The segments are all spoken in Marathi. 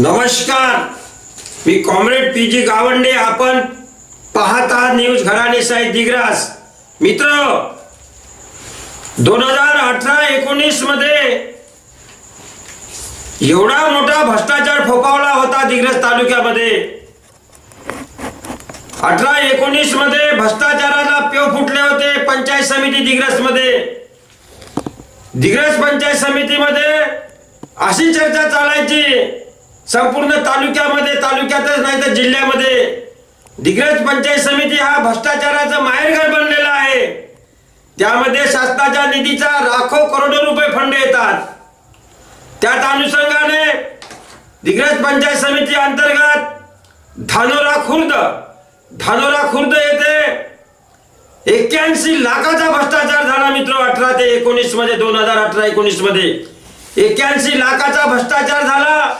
नमस्कार. मी कॉम्रेड पी जी गावंडे. आपण पाहत आहात न्यूज घराणे साई दिग्रास. मित्र दोन हजार अठरा एकोणीसमध्ये एवढा मोठा भ्रष्टाचार फोपावला होता दिग्रस तालुक्यामध्ये. अठरा एकोणीसमध्ये भ्रष्टाचाराला पेव फुटले होते पंचायत समिती दिग्रसमध्ये दिग्रस पंचायत समितीमध्ये अशी चर्चा चालायची संपूर्ण तालुक्यामध्ये तालुक्यातच नाही तर जिल्ह्यामध्ये. दिग्रज पंचायत समिती हा भ्रष्टाचाराचं माहेरघर बनलेला आहे. त्यामध्ये शासनाच्या निधीचा लाखो करोडो रुपये फंड येतात. त्यात अनुषंगाने दिग्रज पंचायत समिती अंतर्गत धानोरा खुर्द धानोरा खुर्द येथे एक्क्याऐंशी लाखाचा भ्रष्टाचार झाला मित्र अठरा ते एकोणीसमध्ये दोन हजार अठरा एकोणीसमध्ये एक्क्याऐंशी लाखाचा भ्रष्टाचार झाला.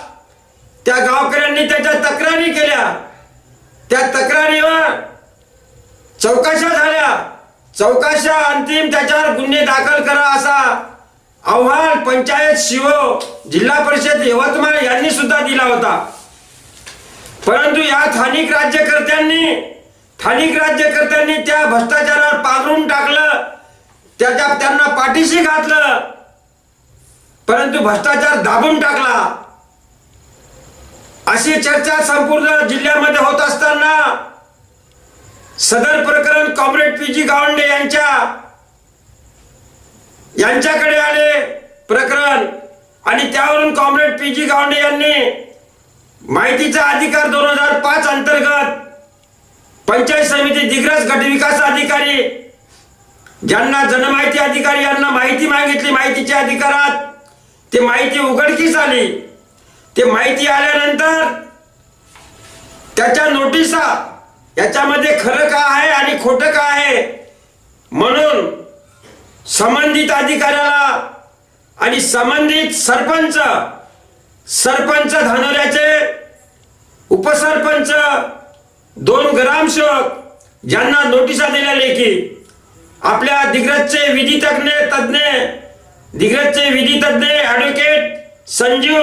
त्या गावकऱ्यांनी त्याच्या तक्रारी केल्या. त्या तक्रारीवर चौकशा झाल्या. चौकशा अंतिम त्याच्यावर गुन्हे दाखल करा असा अहवाल पंचायत शिव जिल्हा परिषद यवतमाळ यांनी सुद्धा दिला होता. परंतु या स्थानिक राज्यकर्त्यांनी स्थानिक राज्यकर्त्यांनी त्या भ्रष्टाचारावर पांघरून टाकलं. त्याच्या त्यांना पाठीशी घातलं. परंतु भ्रष्टाचार दाबून टाकला. अशी चर्चा संपूर्ण जिल्ह्यामध्ये होत असताना सदर प्रकरण कॉम्रेड पी जी गावंडे यांच्या यांच्याकडे आले प्रकरण. आणि त्यावरून कॉम्रेड पी जी गावंडे यांनी माहितीचा अधिकार दोन हजार पाच अंतर्गत पंचायत समिती दिग्रस गट विकास अधिकारी ज्यांना जनमाहिती अधिकारी यांना माहिती मागितली माहितीच्या अधिकारात ते माहिती उघडकीस आली. ते माहिती आल्यानंतर त्याच्या नोटिसा याच्यामध्ये खरं का आहे आणि खोटं का आहे म्हणून संबंधित अधिकाऱ्याला आणि संबंधित सरपंच सरपंच धानोऱ्याचे उपसरपंच दोन ग्रामसेवक ज्यांना नोटिसा दिल्या लेखी आपल्या दिग्रजचे विधी तज्ञ तज्ञ दिग्रजचे विधी तज्ञ ऍडव्होकेट संजीव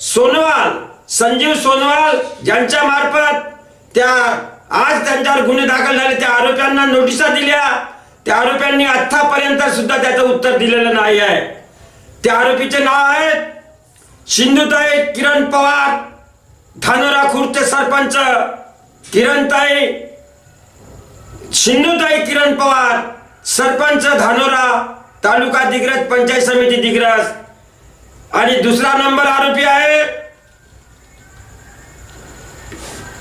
सोनवाल संजीव सोनवाल ज्यांच्या मार्फत त्या आज त्यांच्यावर गुन्हे दाखल झाले त्या आरोप्यांना नोटिसा दिल्या. त्या आरोप्यांनी आतापर्यंत सुद्धा त्याचं उत्तर दिलेलं नाही आहे. त्या आरोपीचे नाव आहेत सिंधुताई किरण पवार धानोरा खुर्दचे सरपंच किरणताई सिंधुताई किरण पवार सरपंच धानोरा तालुका दिग्रज पंचायत समिती दिग्रज. आणि दुसरा नंबर आरोपी आहे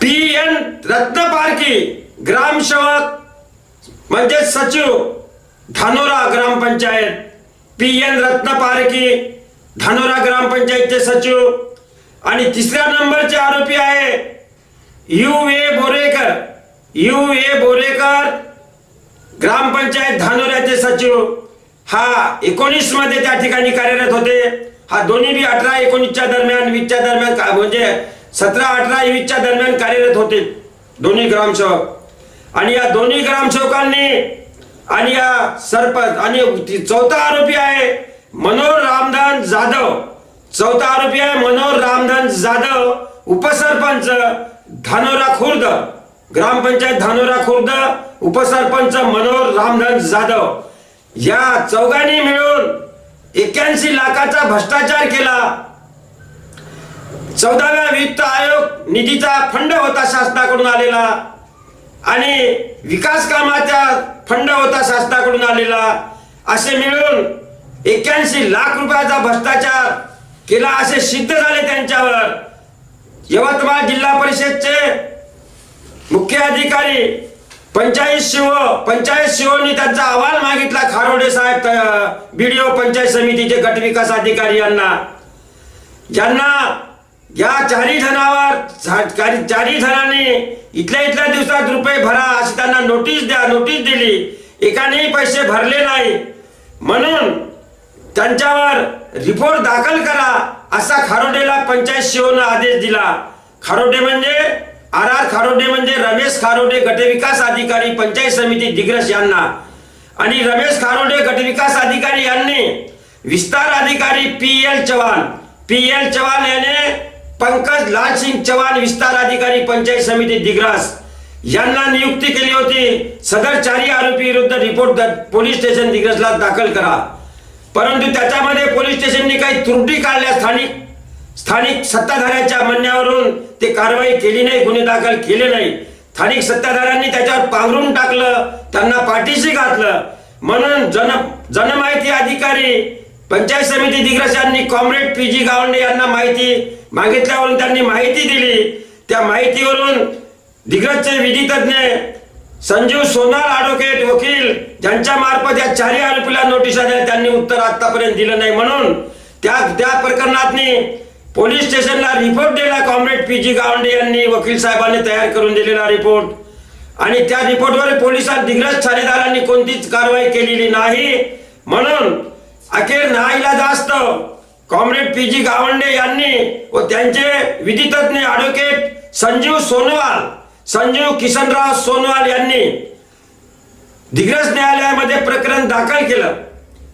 पी एन रत्नपारकी ग्रामसेवक म्हणजे सचिव धानोरा ग्रामपंचायत पी एन रत्नपारकी धानोरा ग्रामपंचायतचे सचिव. आणि तिसऱ्या नंबरचे आरोपी आहे U A Borekar. U A Borekar gram panchayat धानोऱ्याचे सचिव. हा एकोणीसमध्ये त्या ठिकाणी कार्यरत होते. हा दोन्ही बी अठरा एकोणीसच्या दरम्यान वीसच्या दरम्यान का- म्हणजे सतरा अठरा वीसच्या दरम्यान कार्यरत होते दोन्ही ग्रामसेवक. आणि या दोन्ही ग्रामसेवकांनी आणि या सरपंच आणि चौथा आरोपी आहे मनोहर रामधन जाधव. चौथा आरोपी आहे मनोहर रामधन जाधव उपसरपंच धानोरा खुर्द. ग्रामपंचायत धानोरा खुर्द उपसरपंच मनोहर रामधन जाधव. या चौघांनी मिळून एक्क्याऐंशी लाखाचा भ्रष्टाचार केला. चौदाव्या वित्त आयोग निधीचा फंड होता शासनाकडून आलेला आणि विकास कामाचा फंड होता शासनाकडून आलेला. असे मिळून एक्क्याऐंशी लाख रुपयाचा भ्रष्टाचार केला असे सिद्ध झाले त्यांच्यावर. यवतमाळ जिल्हा परिषदचे मुख्य अधिकारी पंचायत शिव पंचायत शिवनी त्यांचा अहवाल मागितला खारोडे साहेब बीडीओ पंचायत समितीचे गट विकास अधिकारी यांना. ज्यांना या चारी जणावर चारी चारी जणांनी इथल्या इथल्या दिवसात रुपये भरा अशी त्यांना नोटीस द्या नोटीस दिली. एकानेही पैसे भरले नाही. म्हणून त्यांच्यावर रिपोर्ट दाखल करा असा खारोडेला पंचायत शिवनं आदेश दिला. खारोडे म्हणजे आर आर खारोडे म्हणजे रमेश खारोडे गटविकास अधिकारी पंचायत समिती दिग्रस यांना. आणि रमेश खारोडे गटविकास अधिकारी यांनी विस्तार अधिकारी P L Chavan. P L Chavan याने पंकज लालसिंग चव्हाण विस्तार अधिकारी पंचायत समिती दिग्रास. यांना नियुक्ती केली होती. सदर चारही आरोपी विरुद्ध रिपोर्ट द- पोलीस स्टेशन दिग्रसला दाखल करा. परंतु त्याच्यामध्ये पोलीस स्टेशनने काही त्रुटी काढल्या. स्थानिक स्थानिक सत्ताधाऱ्याच्या म्हणण्यावरून ते कारवाई केली नाही गुन्हे दाखल केले नाही. स्थानिक सत्ताधाऱ्यांनी त्याच्यावर पांघरून टाकलं त्यांना पाठीशी घातलं. म्हणून जन जनमाहिती अधिकारी पंचायत समिती दिग्रस यांनी कॉम्रेड पी जी गावंडे यांना माहिती मागितल्यावरून त्यांनी माहिती दिली. त्या माहितीवरून दिग्रजचे विधीतज्ञ संजीव सोनार ॲडव्होकेट वकील ज्यांच्या मार्फत या चारही आरोपीला नोटीस आल्या त्यांनी उत्तर आतापर्यंत दिलं नाही. म्हणून त्या त्या प्रकरणातनी पोलीस स्टेशनला रिपोर्ट दिला. कॉम्रेड पी जी गावंडे यांनी वकील साहेबांनी तयार करून दिलेला रिपोर्ट आणि त्या रिपोर्टवर पोलिसात दिग्रज ठाणेदारांनी कोणतीच कारवाई केलेली नाही. म्हणून अखेर नाईला जास्त कॉम्रेड पी जी गावंडे यांनी व त्यांचे विधितज्ञ ॲडव्होकेट संजीव सोनवाल संजीव किसनराव सोनवाल यांनी दिग्रस न्यायालयामध्ये प्रकरण दाखल केलं.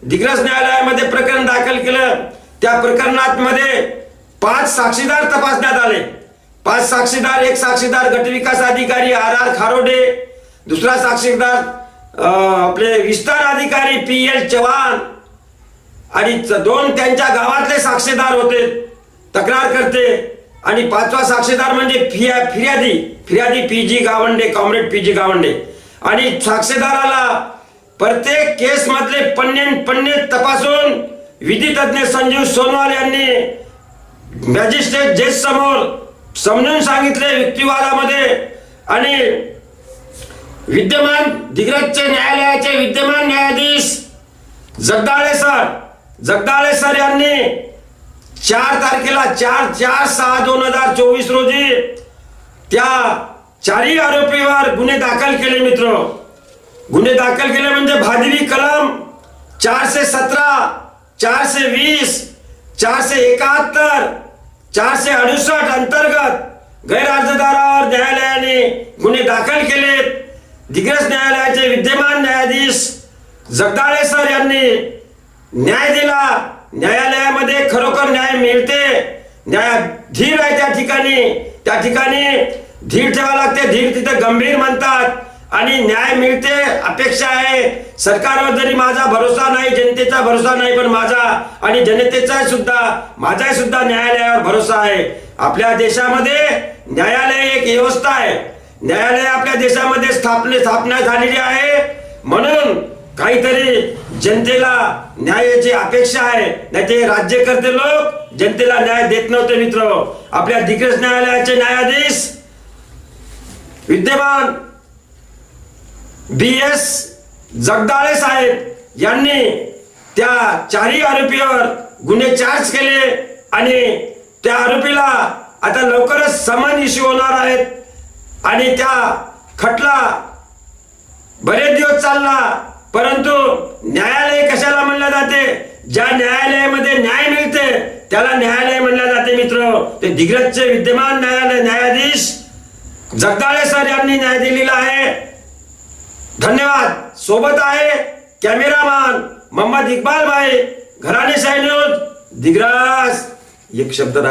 दिग्रस न्यायालयामध्ये प्रकरण दाखल केलं. त्या प्रकरणात मध्ये पाच साक्षीदार तपासण्यात आले. पाच साक्षीदार एक साक्षीदार गटविकास अधिकारी आर आर खारोडे दुसरा साक्षीदार आपले विस्तार अधिकारी पी एल चव्हाण आणि दोन त्यांच्या गावातले साक्षीदार होते. तक्रार करते. आणि पाचवा साक्षीदार म्हणजे फिया फिर्यादी. फिर्यादी P G Gawande comrade P G Gawande. आणि साक्षीदाराला प्रत्येक केस मधले पन्ने पन्ने तपासून विधी तज्ञ संजीव सोनवाल यांनी मॅजिस्ट्रेट जज समोर समजून सांगितले युक्तिवादामध्ये. आणि विद्यमान दिग्रजचे न्यायालयाचे विद्यमान न्यायाधीश जगदाळे सर जगदाळे सर यांनी चार तारखेला चार चार सहा दोन हजार चोवीस रोजी त्या चारही आरोपीवर गुन्हे दाखल केले मित्र. गुन्हे दाखल केले म्हणजे भादवी कलम चारशे सतरा चारशे वीस चारशे एकाहत्तर चारशे अडुसष्ट अंतर्गत गैरअर्जदारावर न्यायालयाने गुन्हे दाखल केलेत. दिग्रस न्यायालयाचे विद्यमान न्यायाधीश जगदाळे सर यांनी न्याय दिला. न्यायालयामध्ये खरोखर न्याय मिळते. न्याय धीर आहे त्या ठिकाणी. त्या ठिकाणी धीर ठेवा लागते. धीर तिथे गंभीर म्हणतात. आणि न्याय मिळते अपेक्षा आहे. सरकारवर जरी माझा भरोसा नाही जनतेचा भरोसा नाही पण माझा आणि जनतेचा सुद्धा माझा सुद्धा न्यायालयावर भरोसा आहे. आपल्या देशामध्ये न्यायालय एक व्यवस्था आहे. न्यायालय आपल्या देशामध्ये स्थापने स्थापना झालेली आहे. म्हणून काहीतरी जनतेला न्यायाची अपेक्षा आहे. नाही ते राज्यकर्ते लोक जनतेला न्याय देत नव्हते मित्र. आपल्या दिग्रस न्यायालयाचे न्यायाधीश विद्यमान बी एस जगदाळे साहेब यांनी त्या चारही आरोपीवर गुन्हे चार्ज केले आणि त्या आरोपीला आता लवकरच समन इश्यू होणार आहेत. आणि त्या खटला बरेच दिवस चालला. परंतु न्यायालय कशाला म्हणलं जाते? ज्या न्यायालयामध्ये न्याय मिळते त्याला न्यायालय म्हणलं जाते मित्र. ते दिग्रजचे विद्यमान न्यायालय न्यायाधीश जगदाळे सर यांनी न्याय दिलेला आहे. धन्यवाद. सोबत आहे कॅमेरामॅन मोहम्मद इकबाल भाई. घराणे न्यूज दिग्रज एक शब्द